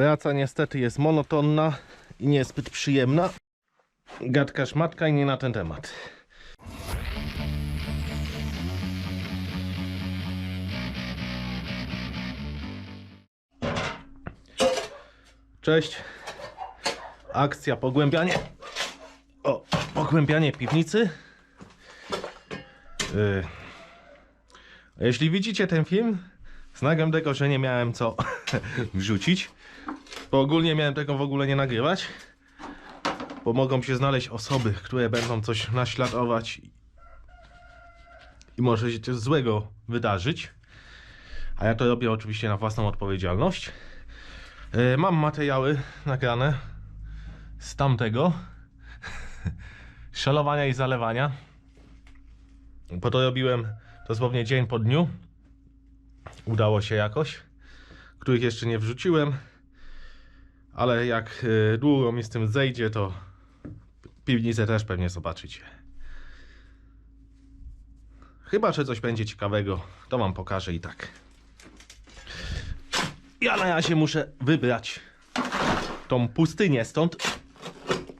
Praca niestety jest monotonna i niezbyt przyjemna. Gadka szmatka i nie na ten temat. Cześć. Akcja pogłębianie. O, pogłębianie piwnicy. Yy. Jeśli widzicie ten film, znagiem tego, że nie miałem co wrzucić. Bo ogólnie miałem tego w ogóle nie nagrywać. Bo mogą się znaleźć osoby, które będą coś naśladować i- może się coś złego wydarzyć. A ja to robię oczywiście na własną odpowiedzialność. Yy, Mam materiały nagrane z tamtego szalowania i zalewania. Bo to robiłem dosłownie dzień po dniu. Udało się jakoś. Których jeszcze nie wrzuciłem. Ale jak y, długo mi z tym zejdzie, to piwnicę też pewnie zobaczycie. Chyba, że coś będzie ciekawego, to wam pokażę i tak. Ja na razie muszę wybrać tą pustynię stąd.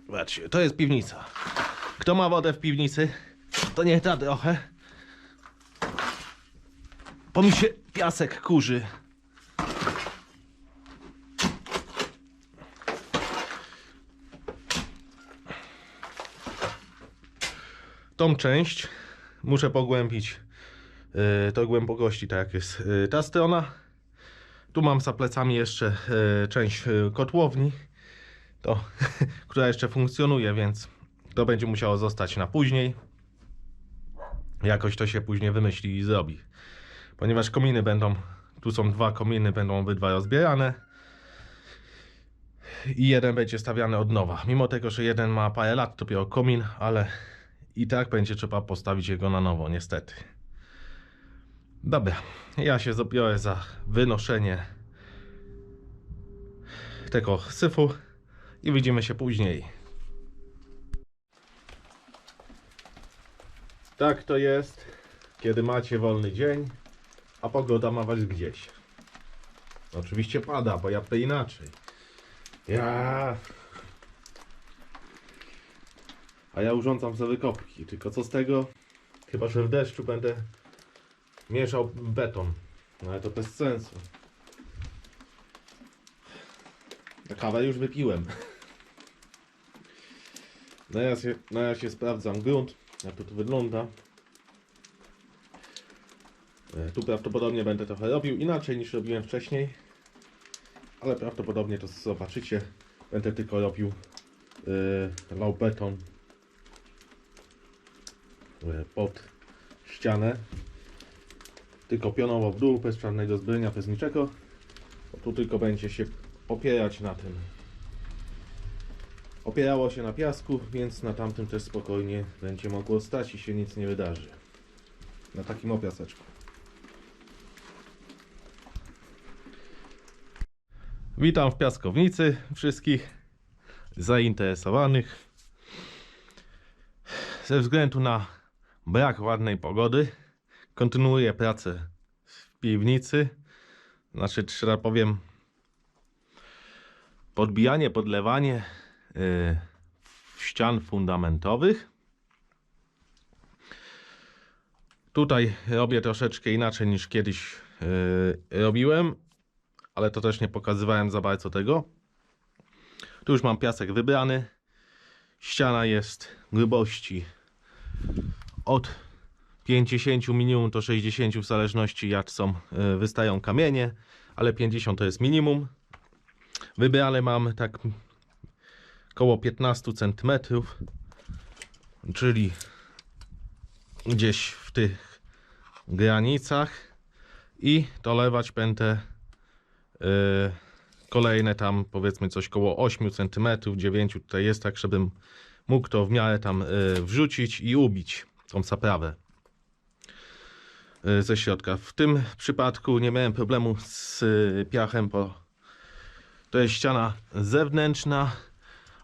Zobaczcie, to jest piwnica. Kto ma wodę w piwnicy, to niech da trochę. Bo mi się piasek kurzy. Tą część muszę pogłębić yy, do głębokości, tak jak jest yy, ta strona. Tu mam za plecami jeszcze yy, część kotłowni, to, która jeszcze funkcjonuje, więc to będzie musiało zostać na później. Jakoś to się później wymyśli i zrobi. Ponieważ kominy będą, tu są dwa kominy, będą obydwa rozbierane. I jeden będzie stawiany od nowa. Mimo tego, że jeden ma parę lat dopiero komin, ale i tak będzie trzeba postawić jego na nowo, niestety. Dobra, ja się zabiorę za wynoszenie tego syfu i widzimy się później. Tak to jest, kiedy macie wolny dzień, a pogoda ma was gdzieś. Oczywiście pada, bo ja to inaczej. Ja. A ja urządzam sobie wykopki, tylko co z tego? Chyba, że w deszczu będę mieszał beton. No ale to bez sensu. Na kawę już wypiłem. No ja się, no ja się sprawdzam grunt, jak to tu wygląda. E, Tu prawdopodobnie będę trochę robił inaczej niż robiłem wcześniej. Ale prawdopodobnie to zobaczycie. Będę tylko robił yy, low beton pod ścianę. Tylko pionowo w dół, bez żadnego zbrojenia, bez niczego. Bo tu tylko będzie się opierać na tym. Opierało się na piasku, więc na tamtym też spokojnie będzie mogło stać i się nic nie wydarzy. Na takim opiaseczku. Witam w piaskownicy wszystkich zainteresowanych. Ze względu na brak ładnej pogody kontynuuję pracę w piwnicy. Znaczy, trzeba powiem, podbijanie, podlewanie yy, ścian fundamentowych. Tutaj robię troszeczkę inaczej niż kiedyś yy, robiłem ale to też nie pokazywałem za bardzo tego. Tu już mam piasek wybrany. Ściana jest grubości od 50 minimum do 60 w zależności jak są y, wystają kamienie, ale 50 to jest minimum. Wybrane mam tak około 15 cm, czyli gdzieś w tych granicach i dolewać będę Yy, kolejne tam powiedzmy coś koło 8 cm, 9 tutaj jest tak, żebym mógł to w miarę tam yy, wrzucić i ubić tą zaprawę yy, ze środka. W tym przypadku nie miałem problemu z yy, piachem, bo to jest ściana zewnętrzna,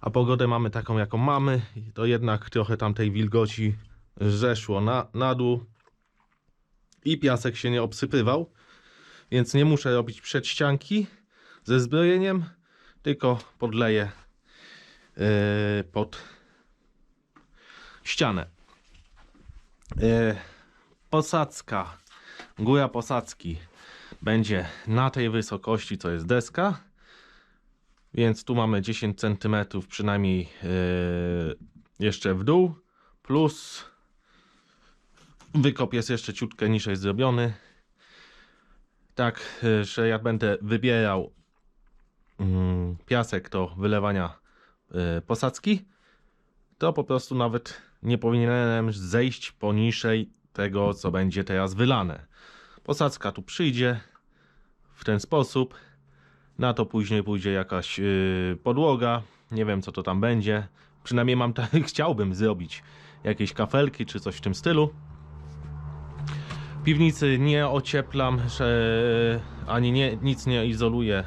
a pogodę mamy taką jaką mamy, to jednak trochę tam tej wilgoci zeszło na, na dół i piasek się nie obsypywał więc nie muszę robić przedścianki ze zbrojeniem, tylko podleję yy, pod ścianę. Yy, posadzka, góra posadzki będzie na tej wysokości, co jest deska. Więc tu mamy 10 cm przynajmniej yy, jeszcze w dół, plus wykop jest jeszcze ciutkę niżej zrobiony. Tak, yy, że jak będę wybierał mm, piasek do wylewania posadzki, to po prostu nawet nie powinienem zejść poniżej tego, co będzie teraz wylane. Posadzka tu przyjdzie w ten sposób. Na to później pójdzie jakaś yy, podłoga. Nie wiem, co to tam będzie. Przynajmniej mam chciałbym zrobić jakieś kafelki czy coś w tym stylu. Piwnicy nie ocieplam, że ani nie, nic nie izoluję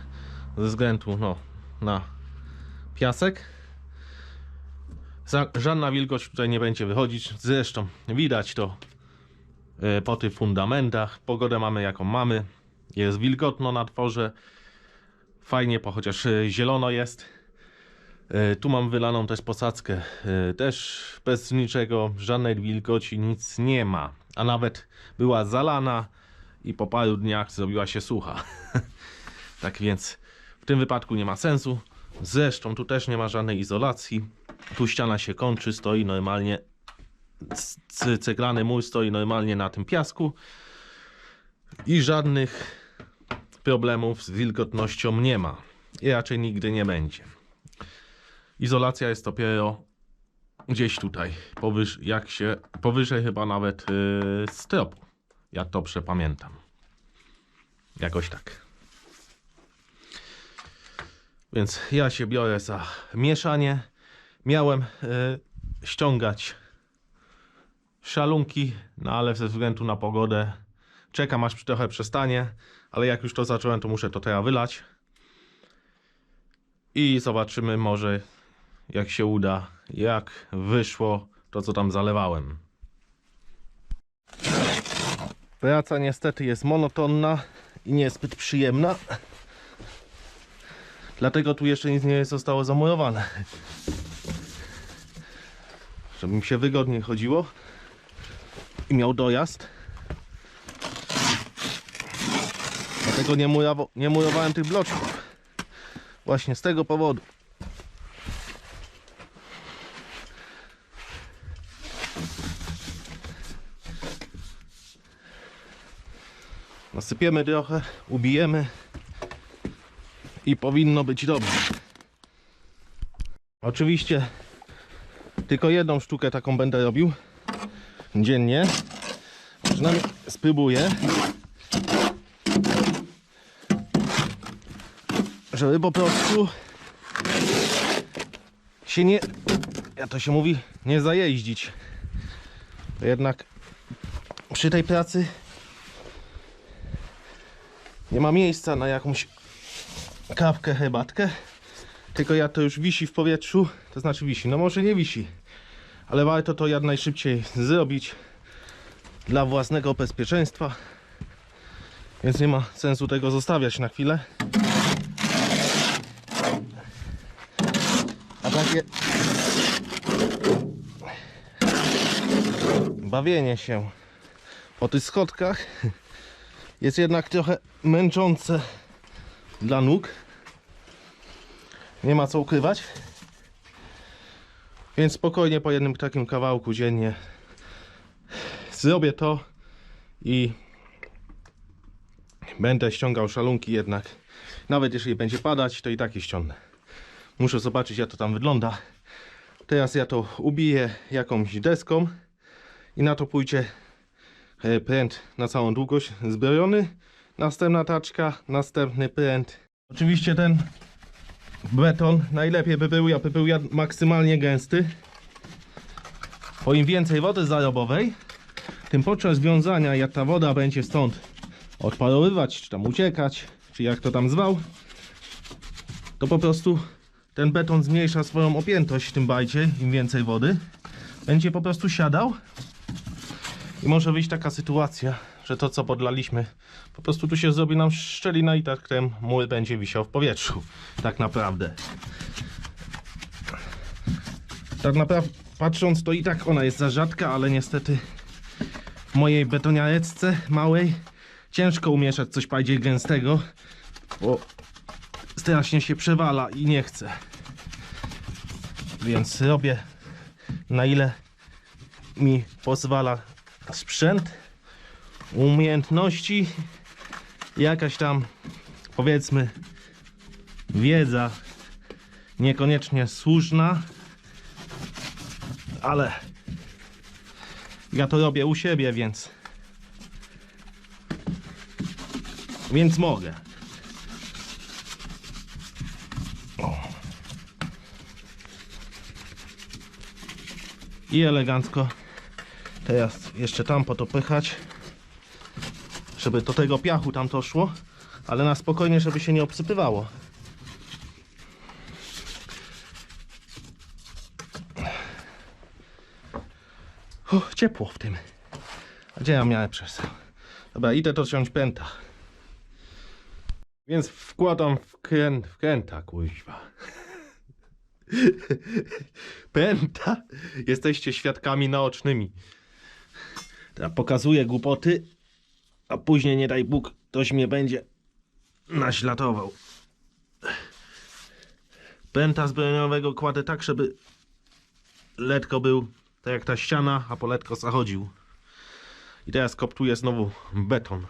ze względu no, na piasek. Żadna wilgoć tutaj nie będzie wychodzić. Zresztą widać to e, po tych fundamentach. Pogodę mamy jaką mamy. Jest wilgotno na dworze. Fajnie, bo chociaż e, zielono jest. E, Tu mam wylaną też posadzkę. Też bez niczego, żadnej wilgoci, nic nie ma. A nawet była zalana i po paru dniach zrobiła się sucha. tak więc w tym wypadku nie ma sensu. Zresztą tu też nie ma żadnej izolacji. Tu ściana się kończy, stoi normalnie. Ceglany mur stoi normalnie na tym piasku. I żadnych problemów z wilgotnością nie ma. I raczej nigdy nie będzie. Izolacja jest dopiero gdzieś tutaj, powyż, jak się, powyżej chyba nawet yy, stropu, jak dobrze pamiętam. Jakoś tak. Więc ja się biorę za mieszanie. Miałem yy, ściągać szalunki, no ale ze względu na pogodę czekam aż trochę przestanie, ale jak już to zacząłem, to muszę to teraz wylać. I zobaczymy może jak się uda, jak wyszło to, co tam zalewałem. Praca niestety jest monotonna i niezbyt przyjemna. Dlatego tu jeszcze nic nie zostało zamurowane. Żeby mi się wygodniej chodziło i miał dojazd. Dlatego nie, murawo, nie murowałem tych bloczków. Właśnie z tego powodu. Nasypiemy trochę, ubijemy i powinno być dobrze. Oczywiście tylko jedną sztukę taką będę robił dziennie. Przynajmniej spróbuję. Żeby po prostu się nie, jak to się mówi, nie zajeździć. Jednak przy tej pracy nie ma miejsca na jakąś kawkę, herbatkę. Tylko ja to już wisi w powietrzu. To znaczy wisi, no może nie wisi. Ale warto to jak najszybciej zrobić dla własnego bezpieczeństwa. Więc nie ma sensu tego zostawiać na chwilę. A takie bawienie się po tych schodkach jest jednak trochę męczące dla nóg. Nie ma co ukrywać. Więc spokojnie po jednym takim kawałku dziennie zrobię to i będę ściągał szalunki jednak. Nawet jeżeli będzie padać, to i tak je ściągnę. Muszę zobaczyć jak to tam wygląda. Teraz ja to ubiję jakąś deską i na to pójdzie e, pręt na całą długość zbrojony. Następna taczka, następny pręt. Oczywiście ten beton najlepiej by był, aby był maksymalnie gęsty. Bo im więcej wody zarobowej, tym podczas wiązania, jak ta woda będzie stąd odparowywać, czy tam uciekać, czy jak to tam zwał, to po prostu ten beton zmniejsza swoją objętość, tym bardziej, im więcej wody. Będzie po prostu siadał i może wyjść taka sytuacja, że to co podlaliśmy, po prostu tu się zrobi nam szczelina i tak ten mur będzie wisiał w powietrzu. Tak naprawdę. Tak naprawdę patrząc to i tak ona jest za rzadka, ale niestety w mojej betoniareczce małej ciężko umieszać coś bardziej gęstego, bo strasznie się przewala i nie chcę. Więc robię na ile mi pozwala sprzęt, umiejętności, jakaś tam powiedzmy wiedza niekoniecznie słuszna, ale ja to robię u siebie, więc więc mogę. I elegancko. Teraz jeszcze tam po to pychać, żeby do tego piachu tam to szło, ale na spokojnie, żeby się nie obsypywało. Ciepło w tym. A gdzie ja miałem przez? Dobra, idę to wziąć pęta. Więc wkładam wkręt, wkręta, kuźwa. Pęta. Jesteście świadkami naocznymi. Teraz pokazuję głupoty, a później nie daj Bóg, ktoś mnie będzie naśladował. Pęta zbrojeniowego kładę tak, żeby letko był tak jak ta ściana, a po letko zachodził. I teraz koptuję znowu beton.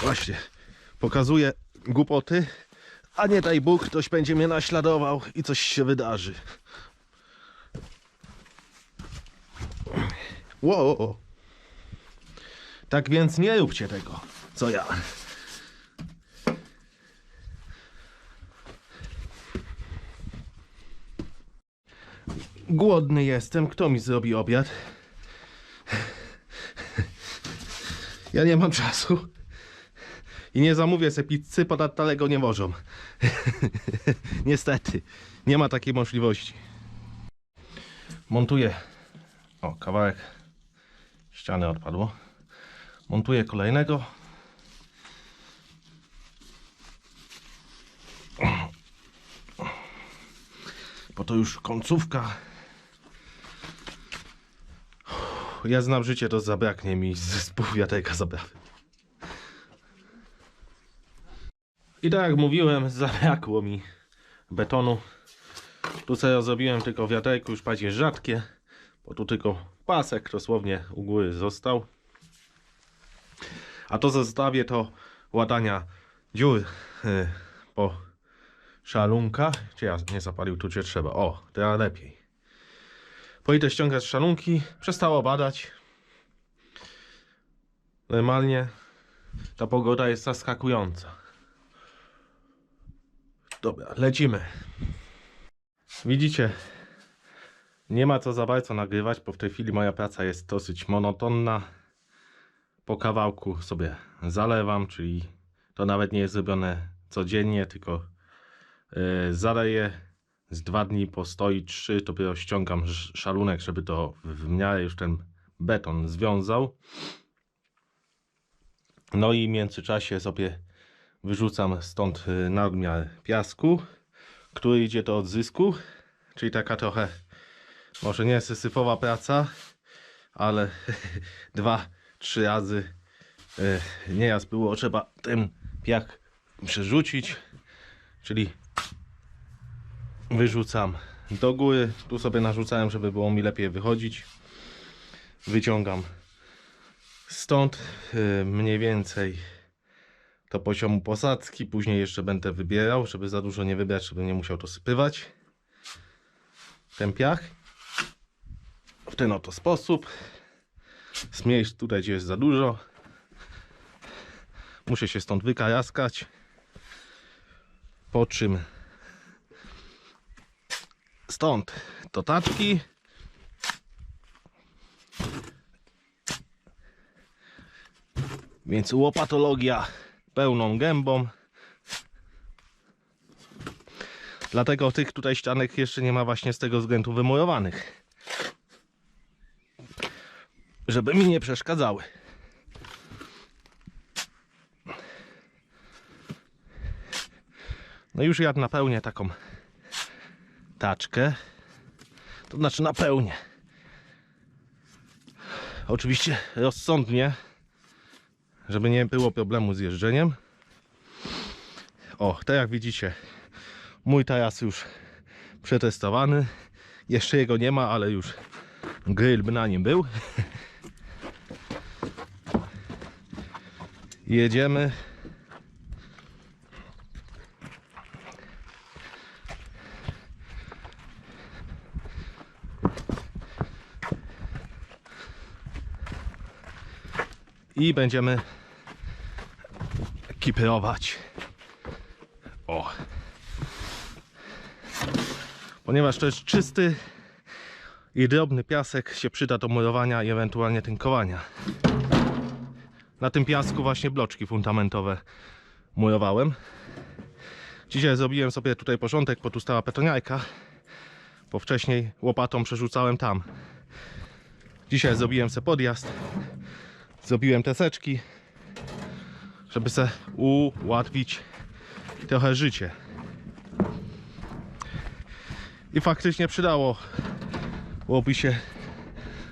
Właśnie, pokazuję głupoty, a nie daj Bóg, ktoś będzie mnie naśladował i coś się wydarzy. Wow. Tak więc nie róbcie tego, co ja. Głodny jestem. Kto mi zrobi obiad? Ja nie mam czasu. I nie zamówię sobie pizzy, podatale go nie wożą. Niestety, nie ma takiej możliwości. Montuję. O, kawałek ściany odpadło. Montuję kolejnego. Bo to już końcówka. Ja znam życie, to zabraknie mi z półwiateka zabawy. I tak jak mówiłem, zabrakło mi betonu. Tu ja zrobiłem tylko wiaterku już bardziej rzadkie, bo tu tylko pasek dosłownie u góry został. A to zostawię to ładania dziur y, po szalunkach. Czy ja nie zapalił tu trzeba? O, teraz lepiej. Pójdę ściągać szalunki. Przestało badać. Normalnie ta pogoda jest zaskakująca. Dobra, lecimy. Widzicie, nie ma co za bardzo nagrywać, bo w tej chwili moja praca jest dosyć monotonna. Po kawałku sobie zalewam, czyli to nawet nie jest zrobione codziennie, tylko yy, zaleję z dwa dni postoi, trzy, dopiero ściągam sz- szalunek, żeby to w miarę już ten beton związał. No i w międzyczasie sobie wyrzucam stąd y, nadmiar piasku, który idzie do odzysku, czyli taka trochę, może nie sysyfowa praca, ale dwa, trzy razy y, nieraz było trzeba ten piach przerzucić, czyli wyrzucam do góry, tu sobie narzucałem, żeby było mi lepiej wychodzić, wyciągam stąd y, mniej więcej do poziomu posadzki. Później jeszcze będę wybierał, żeby za dużo nie wybrać, żeby nie musiał to sypywać. Ten piach. W ten oto sposób. Zmniejsz tutaj, gdzie jest za dużo. Muszę się stąd wykaraskać. Po czym stąd do taczki. Więc łopatologia pełną gębą. Dlatego tych tutaj ścianek jeszcze nie ma właśnie z tego względu wymurowanych. Żeby mi nie przeszkadzały. No już ja napełnię taką taczkę. To znaczy napełnię. Oczywiście rozsądnie, żeby nie było problemu z jeżdżeniem. O, tak jak widzicie, mój taras już przetestowany. Jeszcze jego nie ma, ale już grill by na nim był. Jedziemy. I będziemy kiperować. O. Ponieważ to jest czysty i drobny piasek się przyda do murowania i ewentualnie tynkowania. Na tym piasku właśnie bloczki fundamentowe murowałem. Dzisiaj zrobiłem sobie tutaj porządek, bo tu stała betoniarka, bo wcześniej łopatą przerzucałem tam. Dzisiaj zrobiłem sobie podjazd, zrobiłem teseczki, żeby se ułatwić trochę życie. I faktycznie przydało Łobi się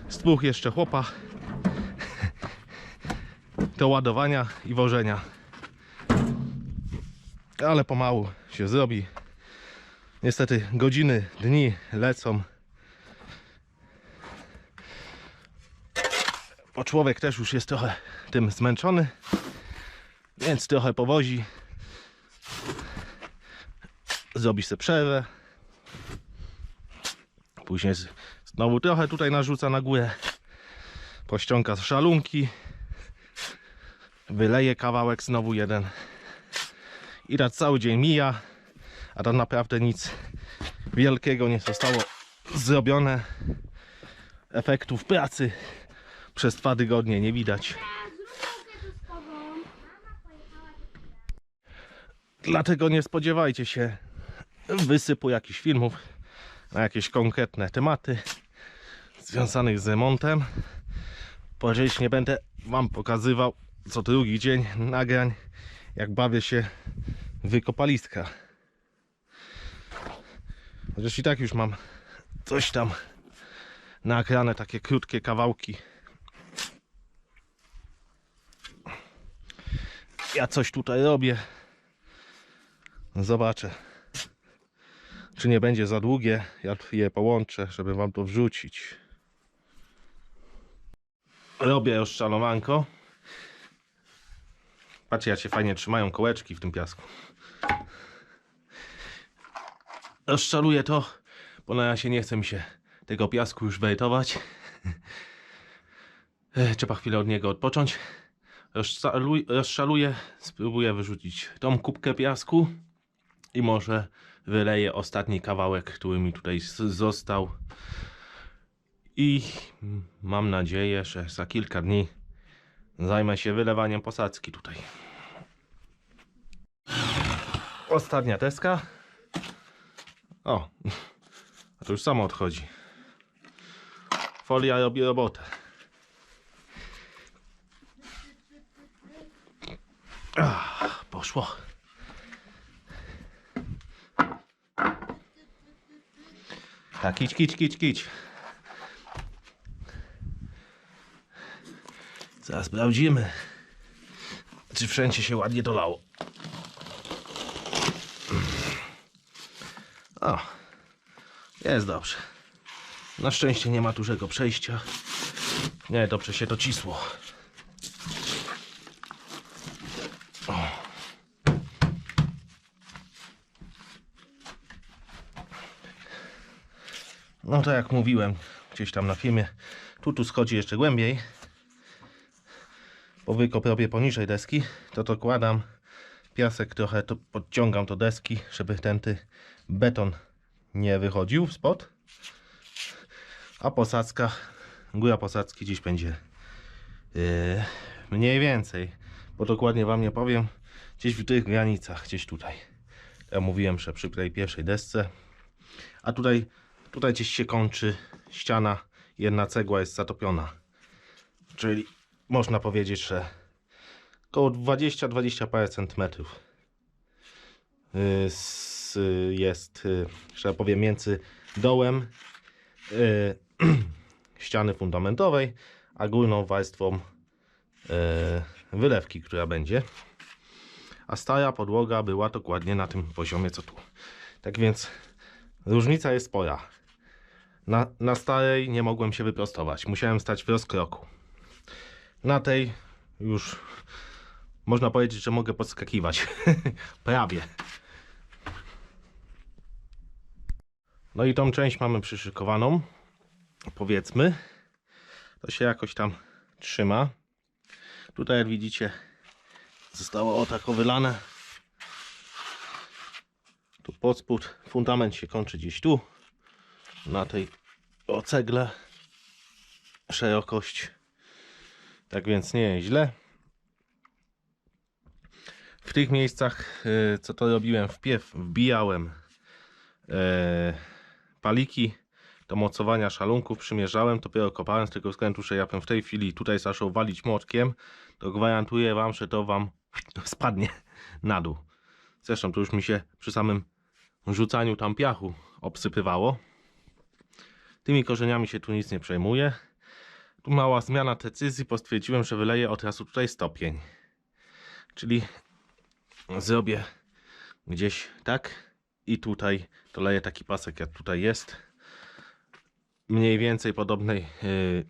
z dwóch jeszcze chłopa do ładowania i wożenia. Ale pomału się zrobi. Niestety godziny, dni lecą. Bo człowiek też już jest trochę tym zmęczony, więc trochę powozi. Zrobi sobie przerwę. Później znowu trochę tutaj narzuca na górę. Pościąga szalunki. Wyleje kawałek znowu jeden. I tak cały dzień mija. A tak naprawdę nic wielkiego nie zostało zrobione. Efektów pracy przez dwa tygodnie nie widać. Dlatego nie spodziewajcie się wysypu jakichś filmów na jakieś konkretne tematy związanych z remontem. Powiedzieć nie będę Wam pokazywał co drugi dzień nagrań, jak bawię się w wykopaliska. Chociaż i tak już mam coś tam nagrane, takie krótkie kawałki. Ja coś tutaj robię. Zobaczę czy nie będzie za długie. Ja je połączę, żeby wam to wrzucić. Robię rozczalowanko. Patrzcie, jak się fajnie trzymają kołeczki w tym piasku. Rozczaluję to, bo na razie nie chce mi się tego piasku już wejtować. E, Trzeba chwilę od niego odpocząć. Rozszaluję, spróbuję wyrzucić tą kubkę piasku i może wyleję ostatni kawałek, który mi tutaj został. I mam nadzieję, że za kilka dni zajmę się wylewaniem posadzki tutaj. Ostatnia deska. O, to już samo odchodzi. Folia robi robotę. Ach, poszło. Tak, kić, kić, kić, kić. Zaraz sprawdzimy, czy wszędzie się ładnie dolało. O, jest dobrze. Na szczęście nie ma dużego przejścia. Nie, dobrze się to cisło. No to jak mówiłem gdzieś tam na filmie, tu tu schodzi jeszcze głębiej. Wykop robię poniżej deski, to to kładam piasek, trochę to podciągam do deski, żeby ten ty beton nie wychodził spod. A posadzka, góra posadzki dziś będzie yy, mniej więcej, bo dokładnie wam nie powiem, gdzieś w tych granicach, gdzieś tutaj. Ja mówiłem, że przy tej pierwszej desce, a tutaj Tutaj gdzieś się kończy ściana, jedna cegła jest zatopiona. Czyli można powiedzieć, że około 20-20 parę centymetrów y, y, jest, y, że tak powiem, między dołem ściany fundamentowej, a górną warstwą wylewki, która będzie. A stara podłoga była dokładnie na tym poziomie, co tu. Tak więc różnica jest spora. Na, na starej nie mogłem się wyprostować. Musiałem stać w rozkroku. Na tej już można powiedzieć, że mogę podskakiwać. Prawie. No i tą część mamy przyszykowaną. Powiedzmy. To się jakoś tam trzyma. Tutaj jak widzicie zostało o tak wylane. Tu pod spód. Fundament się kończy gdzieś tu. Na tej o cegle. Szerokość. Tak więc nie źle. W tych miejscach, y, co to robiłem, wpierw wbijałem e, paliki do mocowania szalunków, przymierzałem, dopiero kopałem z tego względu, że jakbym w tej chwili tutaj zaczął walić młotkiem, to gwarantuję wam, że to wam spadnie na dół. Zresztą to już mi się przy samym rzucaniu tam piachu obsypywało. Tymi korzeniami się tu nic nie przejmuje. Tu mała zmiana decyzji, bo stwierdziłem, że wyleję od razu tutaj stopień. Czyli zrobię gdzieś tak i tutaj doleję taki pasek jak tutaj jest. Mniej więcej podobnej yy,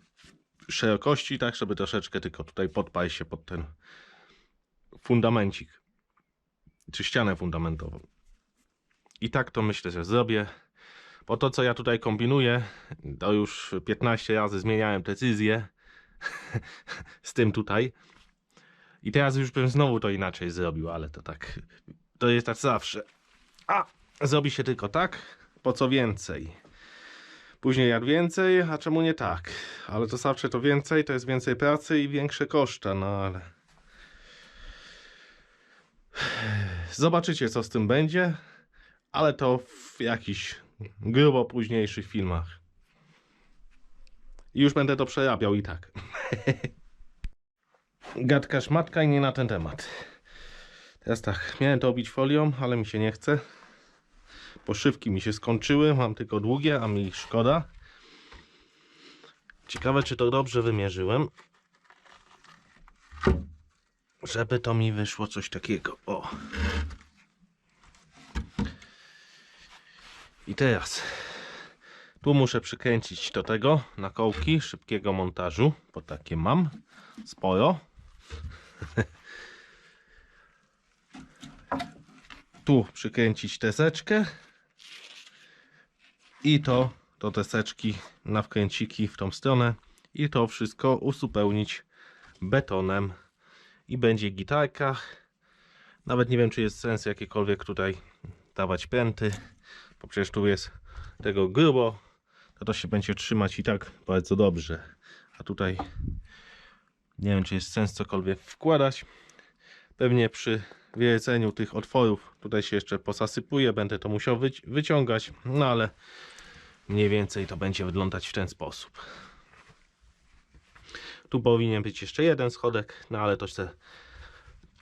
szerokości, tak żeby troszeczkę tylko tutaj podpaść się pod ten fundamencik. Czy ścianę fundamentową. I tak to myślę, że zrobię. Bo to, co ja tutaj kombinuję, to już 15 razy zmieniałem decyzję z tym tutaj. I teraz już bym znowu to inaczej zrobił, ale to tak, to jest tak zawsze. A, zrobi się tylko tak, po co więcej. Później jak więcej, a czemu nie tak? Ale to zawsze to więcej, to jest więcej pracy i większe koszta, no ale... Zobaczycie, co z tym będzie, ale to w jakichś grubo późniejszych filmach. I już będę to przerabiał i tak. Gadka szmatka i nie na ten temat. Teraz tak, miałem to obić folią, ale mi się nie chce. Poszywki mi się skończyły, mam tylko długie, a mi szkoda. Ciekawe, czy to dobrze wymierzyłem. Żeby to mi wyszło coś takiego. O. I teraz tu muszę przykręcić do tego na kołki szybkiego montażu, bo takie mam sporo. tu przykręcić teseczkę i to do teseczki na wkręciki w tą stronę i to wszystko uzupełnić betonem i będzie gitarka. Nawet nie wiem, czy jest sens jakiekolwiek tutaj dawać pęty, bo przecież tu jest tego grubo, to to się będzie trzymać i tak bardzo dobrze. A tutaj nie wiem, czy jest sens cokolwiek wkładać. Pewnie przy wierceniu tych otworów tutaj się jeszcze posasypuje, będę to musiał wyci- wyciągać, no ale mniej więcej to będzie wyglądać w ten sposób. Tu powinien być jeszcze jeden schodek, no ale to się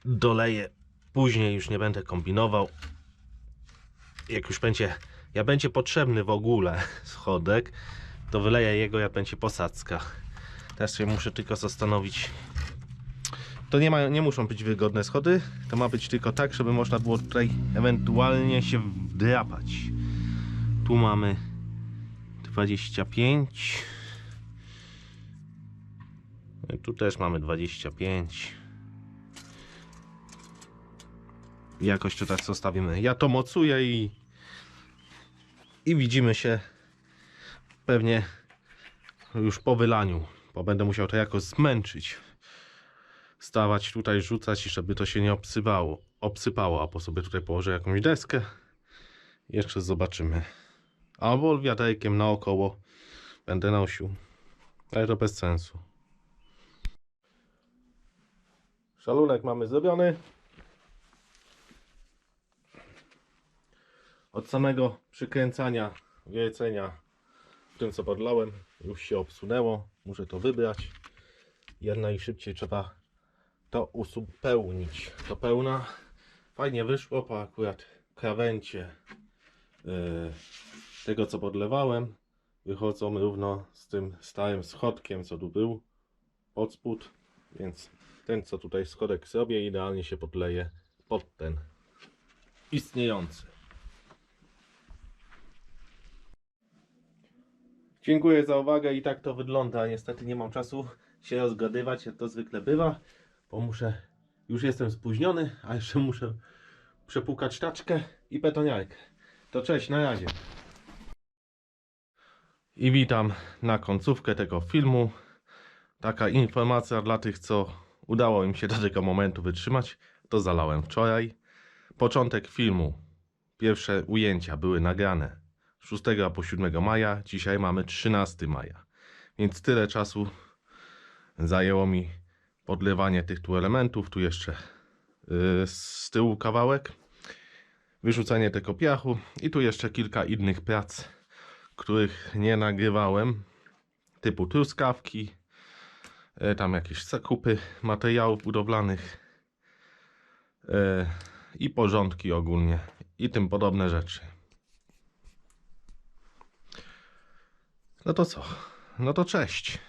doleję później, już nie będę kombinował. Jak już będzie, jak będzie potrzebny w ogóle schodek, to wyleję jego, jak będzie posadzka. Teraz się muszę tylko zastanowić. To nie, ma, nie muszą być wygodne schody, to ma być tylko tak, żeby można było tutaj ewentualnie się wdrapać. Tu mamy 25. Tu też mamy 25. Jakoś to tak zostawimy. Ja to mocuję i i widzimy się pewnie już po wylaniu, bo będę musiał to jakoś zmęczyć. Stawać tutaj, rzucać, żeby to się nie obsypało, obsypało, a po sobie tutaj położę jakąś deskę. Jeszcze zobaczymy. Albo wiaderkiem naokoło będę nosił. Ale to bez sensu. Szalunek mamy zrobiony. Od samego przykręcania, wiercenia w tym co podlałem już się obsunęło. Muszę to wybrać Jak najszybciej trzeba to uzupełnić. To pełna. Fajnie wyszło, po akurat krawędzie yy, tego co podlewałem wychodzą równo z tym stałym schodkiem co tu był pod spód, więc ten co tutaj schodek zrobię idealnie się podleje pod ten istniejący. Dziękuję za uwagę i tak to wygląda. Niestety nie mam czasu się rozgadywać, jak to zwykle bywa, bo muszę, już jestem spóźniony, a jeszcze muszę przepłukać taczkę i betoniarkę. To cześć, na razie. I witam na końcówkę tego filmu. Taka informacja dla tych, co udało im się do tego momentu wytrzymać. To zalałem wczoraj. Początek filmu. Pierwsze ujęcia były nagrane 6 po 7 maja. Dzisiaj mamy 13 maja. Więc tyle czasu zajęło mi podlewanie tych tu elementów. Tu jeszcze yy, z tyłu kawałek. Wyrzucenie tego piachu. I tu jeszcze kilka innych prac, których nie nagrywałem. Typu truskawki. e, Tam jakieś zakupy materiałów budowlanych. e, I porządki ogólnie. I tym podobne rzeczy. No to co? No to cześć.